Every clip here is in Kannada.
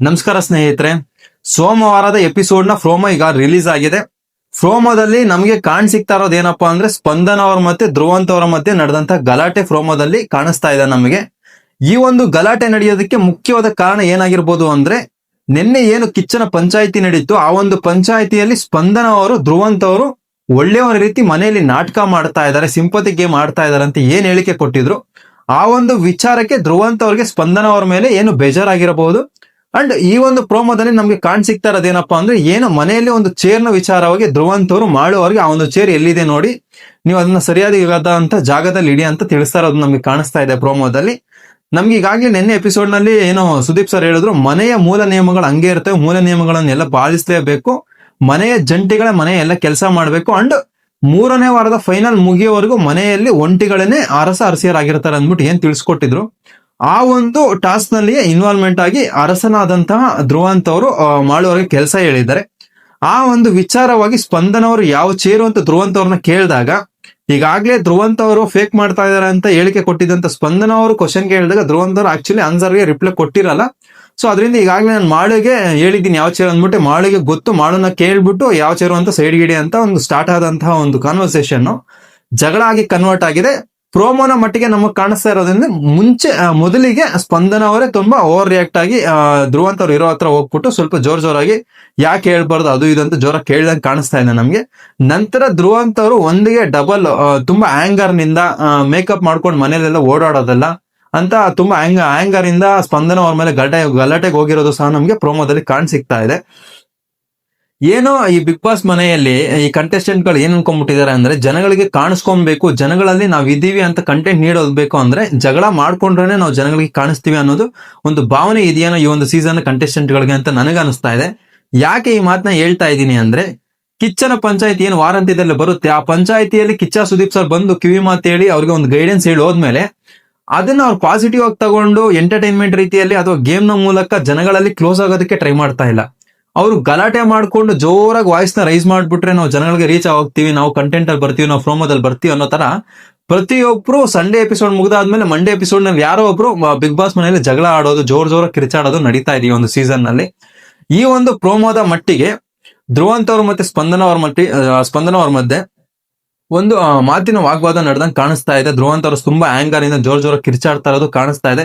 ನಮಸ್ಕಾರ ಸ್ನೇಹಿತರೆ. ಸೋಮವಾರದ ಎಪಿಸೋಡ್ನ ಫ್ರೋಮೋ ಈಗ ರಿಲೀಸ್ ಆಗಿದೆ. ಫ್ರೋಮೋದಲ್ಲಿ ನಮಗೆ ಕಾಣ್ ಸಿಗ್ತಾ ಇರೋದು ಏನಪ್ಪಾ ಅಂದ್ರೆ ಸ್ಪಂದನ ಅವರ ಮತ್ತೆ ಧ್ರುವಂತ್ ಅವರ ಮಧ್ಯೆ ನಡೆದಂತ ಗಲಾಟೆ ಫ್ರೋಮೋದಲ್ಲಿ ಕಾಣಿಸ್ತಾ ಇದೆ ನಮಗೆ. ಈ ಒಂದು ಗಲಾಟೆ ನಡೆಯೋದಕ್ಕೆ ಮುಖ್ಯವಾದ ಕಾರಣ ಏನಾಗಿರ್ಬೋದು ಅಂದ್ರೆ, ನಿನ್ನೆ ಏನು ಕಿಚ್ಚನ ಪಂಚಾಯಿತಿ ನಡೀತು ಆ ಒಂದು ಪಂಚಾಯಿತಿಯಲ್ಲಿ ಸ್ಪಂದನ ಅವರು, ಧ್ರುವಂತ್ ಅವರು ಒಳ್ಳೆಯವರ ರೀತಿ ಮನೆಯಲ್ಲಿ ನಾಟಕ ಮಾಡ್ತಾ ಇದ್ದಾರೆ, ಸಿಂಪತಿ ಗೇಮ್ ಆಡ್ತಾ ಇದಾರೆ ಅಂತ ಏನ್ ಹೇಳಿಕೆ ಕೊಟ್ಟಿದ್ರು. ಆ ಒಂದು ವಿಚಾರಕ್ಕೆ ಧ್ರುವಂತ್ ಅವ್ರಿಗೆ ಸ್ಪಂದನ ಅವರ ಮೇಲೆ ಏನು ಬೇಜಾರಾಗಿರಬಹುದು? ಅಂಡ್ ಈ ಒಂದು ಪ್ರೋಮೋದಲ್ಲಿ ನಮಗೆ ಕಾಣ್ ಸಿಗ್ತಾ ಇರೋದೇನಪ್ಪಾ ಅಂದ್ರೆ ಏನು ಮನೆಯಲ್ಲಿ ಒಂದು ಚೇರ್ನ ವಿಚಾರವಾಗಿ ಧ್ರುವಂತ್ ಅವರು ಮಾಡುವವರಿಗೆ ಆ ಒಂದು ಚೇರ್ ಎಲ್ಲಿದೆ ನೋಡಿ. ನೀವು ಅದನ್ನ ಸರಿಯಾದ ಜಾಗದಲ್ಲಿ ಇಡಿ ಅಂತ ತಿಳಿಸ್ತಾ ಇರೋದು ನಮ್ಗೆ ಕಾಣಿಸ್ತಾ ಇದೆ ಪ್ರೋಮೋದಲ್ಲಿ. ನಮ್ಗೆ ಈಗಾಗಲೇ ನಿನ್ನೆ ಎಪಿಸೋಡ್ನಲ್ಲಿ ಏನು ಸುದೀಪ್ ಸರ್ ಹೇಳಿದ್ರು, ಮನೆಯ ಮೂಲ ನಿಯಮಗಳು ಹಂಗೆ ಇರ್ತವೆ ಮೂಲ ನಿಯಮಗಳನ್ನೆಲ್ಲ ಪಾಲಿಸಲೇಬೇಕು, ಮನೆಯ ಜಂಟಿಗಳ ಮನೆ ಎಲ್ಲ ಕೆಲಸ ಮಾಡಬೇಕು ಅಂಡ್ ಮೂರನೇ ವಾರದ ಫೈನಲ್ ಮುಗಿಯೋವರೆಗೂ ಮನೆಯಲ್ಲಿ ಒಂಟಿಗಳನ್ನೇ ಅರಸ ಅರಸಿಯರಾಗಿರ್ತಾರೆ ಅಂದ್ಬಿಟ್ಟು ಏನ್ ತಿಳಿಸ್ಕೊಟ್ಟಿದ್ರು? ಆ ಒಂದು ಟಾಸ್ಕ್ನಲ್ಲಿ ಇನ್ವಾಲ್ವ್ಮೆಂಟ್ ಆಗಿ ಅರಸನಾದಂತಹ ಧ್ರುವಂತ್ ಅವರು ಮಾಡುವವರಿಗೆ ಕೆಲಸ ಹೇಳಿದ್ದಾರೆ. ಆ ಒಂದು ವಿಚಾರವಾಗಿ ಸ್ಪಂದನ ಅವರು ಯಾವ ಚೇರು ಅಂತ ಧ್ರುವಂತ ಅವ್ರನ್ನ ಕೇಳಿದಾಗ, ಈಗಾಗಲೇ ಧ್ರುವಂತ ಅವರು ಫೇಕ್ ಮಾಡ್ತಾ ಇದಾರೆ ಅಂತ ಹೇಳಿಕೆ ಕೊಟ್ಟಿದ್ದಂತ ಸ್ಪಂದನ ಅವರು ಕ್ವಶನ್ ಕೇಳಿದಾಗ ಧ್ರುವಂತ ಅವರು ಆಕ್ಚುಲಿ ಆನ್ಸರ್ಗೆ ರಿಪ್ಲೈ ಕೊಟ್ಟಿರಲ್ಲ. ಸೊ ಅದರಿಂದ ಈಗಾಗಲೇ ನಾನು ಮಾಳಿಗೆ ಹೇಳಿದ್ದೀನಿ ಯಾವ ಚೇರ್ ಅಂದ್ಬಿಟ್ಟು ಮಾಳಿಗೆ ಗೊತ್ತು, ಮಾಳನ್ನ ಕೇಳ್ಬಿಟ್ಟು ಯಾವ ಚೇರು ಅಂತ ಸೈಡ್ ಗಿಡಿ ಅಂತ ಒಂದು ಸ್ಟಾರ್ಟ್ ಆದಂತಹ ಒಂದು ಕಾನ್ವರ್ಸೇಷನ್ ಜಗಳ ಆಗಿ ಕನ್ವರ್ಟ್ ಆಗಿದೆ. ಪ್ರೋಮೋನ ಮಟ್ಟಿಗೆ ನಮಗೆ ಕಾಣಿಸ್ತಾ ಇರೋದ್ರಿಂದ ಮುಂಚೆ ಮೊದಲಿಗೆ ಸ್ಪಂದನ ಅವರೇ ತುಂಬಾ ಓವರ್ ರಿಯಾಕ್ಟ್ ಆಗಿ ಧ್ರುವ ಅಂತ ಅವ್ರು ಇರೋ ಹತ್ರ ಹೋಗ್ಬಿಟ್ಟು ಸ್ವಲ್ಪ ಜೋರ್ ಜೋರಾಗಿ ಯಾಕೆ ಹೇಳ್ಬಾರ್ದು, ಅದು ಇದು ಅಂತ ಜೋರಾಗಿ ಕೇಳ್ದಂಗೆ ಕಾಣಿಸ್ತಾ ಇದೆ ನಮ್ಗೆ. ನಂತರ ಧ್ರುವಂತ ಅವರು ಒಂದಿಗೆ ಡಬಲ್ ತುಂಬಾ ಆಂಗರ್ನಿಂದ ಮೇಕಪ್ ಮಾಡ್ಕೊಂಡು ಮನೇಲೆಲ್ಲ ಓಡಾಡೋದಲ್ಲ ಅಂತ ತುಂಬಾ ಆ್ಯಂಗ ಆಂಗರ್ ಇಂದ ಸ್ಪಂದನ ಅವ್ರ ಮೇಲೆ ಗಲಾಟೆ ಗಲಾಟೆಗೆ ಹೋಗಿರೋದು ಸಹ ನಮ್ಗೆ ಪ್ರೋಮೋದಲ್ಲಿ ಕಾಣ್ ಸಿಗ್ತಾ ಇದೆ. ಏನೋ ಈ ಬಿಗ್ ಬಾಸ್ ಮನೆಯಲ್ಲಿ ಈ ಕಂಟೆಸ್ಟೆಂಟ್ಗಳು ಏನ್ ಅನ್ಕೊಂಡ್ಬಿಟ್ಟಿದ್ದಾರೆ ಅಂದ್ರೆ ಜನಗಳಿಗೆ ಕಾಣಿಸ್ಕೊಬೇಕು, ಜನಗಳಲ್ಲಿ ನಾವ್ ಇದೀವಿ ಅಂತ ಕಂಟೆಂಟ್ ನೀಡೋದು ಬೇಕು ಅಂದ್ರೆ ಜಗಳ ಮಾಡ್ಕೊಂಡ್ರೆ ನಾವು ಜನಗಳಿಗೆ ಕಾಣಿಸ್ತೀವಿ ಅನ್ನೋದು ಒಂದು ಭಾವನೆ ಇದೆಯೇನೋ ಈ ಒಂದು ಸೀಸನ್ ಕಂಟೆಸ್ಟೆಂಟ್ ಗಳಿಗೆ ಅಂತ ನನಗೆ ಅನಿಸ್ತಾ ಇದೆ. ಯಾಕೆ ಈ ಮಾತನ್ನ ಹೇಳ್ತಾ ಇದ್ದೀನಿ ಅಂದ್ರೆ ಕಿಚ್ಚನ ಪಂಚಾಯತ್ ಏನು ವಾರಂತ್ಯದಲ್ಲಿ ಬರುತ್ತೆ, ಆ ಪಂಚಾಯತಿಯಲ್ಲಿ ಕಿಚ್ಚ ಸುದೀಪ್ ಸರ್ ಬಂದು ಕಿವಿ ಮಾತು ಹೇಳಿ ಅವ್ರಿಗೆ ಒಂದು ಗೈಡೆನ್ಸ್ ಹೇಳಿ ಹೋದ್ಮೇಲೆ ಅದನ್ನ ಅವ್ರು ಪಾಸಿಟಿವ್ ಆಗಿ ತಗೊಂಡು ಎಂಟರ್ಟೈನ್ಮೆಂಟ್ ರೀತಿಯಲ್ಲಿ ಅಥವಾ ಗೇಮ್ನ ಮೂಲಕ ಜನಗಳಲ್ಲಿ ಕ್ಲೋಸ್ ಆಗೋದಕ್ಕೆ ಟ್ರೈ ಮಾಡ್ತಾ ಇಲ್ಲ. ಅವರು ಗಲಾಟೆ ಮಾಡ್ಕೊಂಡು ಜೋರಾಗಿ ವಾಯ್ಸ್ನ ರೈಸ್ ಮಾಡ್ಬಿಟ್ರೆ ನಾವು ಜನಗಳಿಗೆ ರೀಚ್ ಆಗ್ತೀವಿ ನಾವು ಕಂಟೆಂಟ್ ಅಲ್ಲಿ ಬರ್ತೀವಿ, ನಾವು ಪ್ರೋಮೋದಲ್ಲಿ ಬರ್ತೀವಿ ಅನ್ನೋ ತರ ಪ್ರತಿಯೊಬ್ರು ಸಂಡೇ ಎಪಿಸೋಡ್ ಮುಗಿದಾದ್ಮೇಲೆ ಮಂಡೇ ಎಪಿಸೋಡ್ನಲ್ಲಿ ಯಾರೋ ಒಬ್ರು ಬಿಗ್ ಬಾಸ್ ಮನೆಯಲ್ಲಿ ಜಗಳ ಆಡೋದು, ಜೋರ್ ಜೋರ ಕಿರಿಚಾಡೋದು ನಡೀತಾ ಇದೆ ಒಂದು ಸೀಸನ್ನಲ್ಲಿ. ಈ ಒಂದು ಪ್ರೋಮೋದ ಮಟ್ಟಿಗೆ ಧ್ರುವಂತ್ ಅವ್ರ ಮತ್ತೆ ಸ್ಪಂದನ ಅವ್ರ ಮಟ್ಟಿ ಸ್ಪಂದನ ಅವ್ರ ಮಧ್ಯೆ ಒಂದು ಮಾತಿನ ವಾಗ್ವಾದ ನಡೆದಂಗೆ ಕಾಣಿಸ್ತಾ ಇದೆ. ಧ್ರುವಂತರು ತುಂಬಾ ಆಂಗರ್ ಇಂದ ಜೋರ್ ಜೋರ ಕಿರ್ಚಾಡ್ತಾ ಇರೋದು ಕಾಣಿಸ್ತಾ ಇದೆ.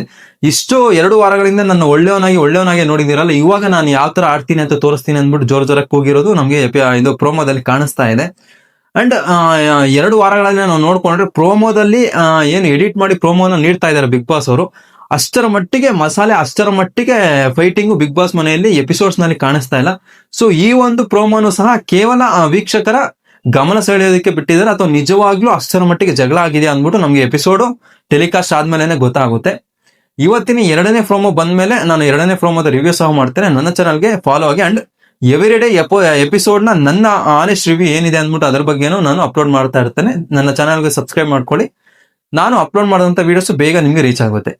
ಇಷ್ಟು ಎರಡು ವಾರಗಳಿಂದ ನನ್ನ ಒಳ್ಳೆಯವನಾಗಿ ಒಳ್ಳೆಯವನಾಗಿ ನೋಡಿದಿರಲ್ಲ, ಇವಾಗ ನಾನು ಯಾವ ತರ ಆಡ್ತೀನಿ ಅಂತ ತೋರಿಸ್ತೀನಿ ಅಂದ್ಬಿಟ್ಟು ಜೋರ್ ಜೋರಕ್ಕೆ ಹೋಗಿರೋದು ನಮಗೆ ಇದು ಪ್ರೋಮೋದಲ್ಲಿ ಕಾಣಿಸ್ತಾ ಇದೆ. ಅಂಡ್ ಎರಡು ವಾರಗಳಲ್ಲಿ ನಾವು ನೋಡ್ಕೊಂಡ್ರೆ ಪ್ರೋಮೋದಲ್ಲಿ ಏನು ಎಡಿಟ್ ಮಾಡಿ ಪ್ರೋಮೋನ ನೀಡ್ತಾ ಇದ್ದಾರೆ ಬಿಗ್ ಬಾಸ್ ಅವರು. ಅಷ್ಟರ ಮಟ್ಟಿಗೆ ಮಸಾಲೆ, ಅಷ್ಟರ ಮಟ್ಟಿಗೆ ಫೈಟಿಂಗು ಬಿಗ್ ಬಾಸ್ ಮನೆಯಲ್ಲಿ ಎಪಿಸೋಡ್ಸ್ನಲ್ಲಿ ಕಾಣಿಸ್ತಾ ಇಲ್ಲ. ಸೊ ಈ ಒಂದು ಪ್ರೋಮೋನು ಸಹ ಕೇವಲ ವೀಕ್ಷಕರ ಗಮನ ಸೆಳೆಯೋದಕ್ಕೆ ಬಿಟ್ಟಿದ್ದಾರೆ. ಅಥವಾ ನಿಜವಾಗ್ಲೂ ಅಷ್ಟರ ಮಟ್ಟಿಗೆ ಜಗಳ ಆಗಿದೆ ಅಂದ್ಬಿಟ್ಟು ನಮ್ಗೆ ಎಪಿಸೋಡು ಟೆಲಿಕಾಸ್ಟ್ ಆದ್ಮೇಲೆ ಗೊತ್ತಾಗುತ್ತೆ. ಇವತ್ತಿನ ಎರಡನೇ ಪ್ರೋಮೋ ಬಂದ್ಮೇಲೆ ನಾನು ಎರಡನೇ ಪ್ರೋಮೋದ ರಿವ್ಯೂ ಸಹ ಮಾಡ್ತೇನೆ. ನನ್ನ ಚಾನಲ್ಗೆ ಫಾಲೋ ಆಗಿ ಅಂಡ್ ಎವ್ರಿಡೇ ಎಪೋ ಎಪಿಸೋಡ್ನ ನನ್ನ ಆನೆಸ್ಟ್ ರಿವ್ಯೂ ಏನಿದೆ ಅಂದ್ಬಿಟ್ಟು ಅದ್ರ ಬಗ್ಗೆನೂ ನಾನು ಅಪ್ಲೋಡ್ ಮಾಡ್ತಾ ಇರ್ತೇನೆ. ನನ್ನ ಚಾನಲ್ಗೆ ಸಬ್ಸ್ಕ್ರೈಬ್ ಮಾಡ್ಕೊಳ್ಳಿ. ನಾನು ಅಪ್ಲೋಡ್ ಮಾಡಿದಂಥ ವಿಡಿಯೋಸ್ ಬೇಗ ನಿಮಗೆ ರೀಚ್ ಆಗುತ್ತೆ.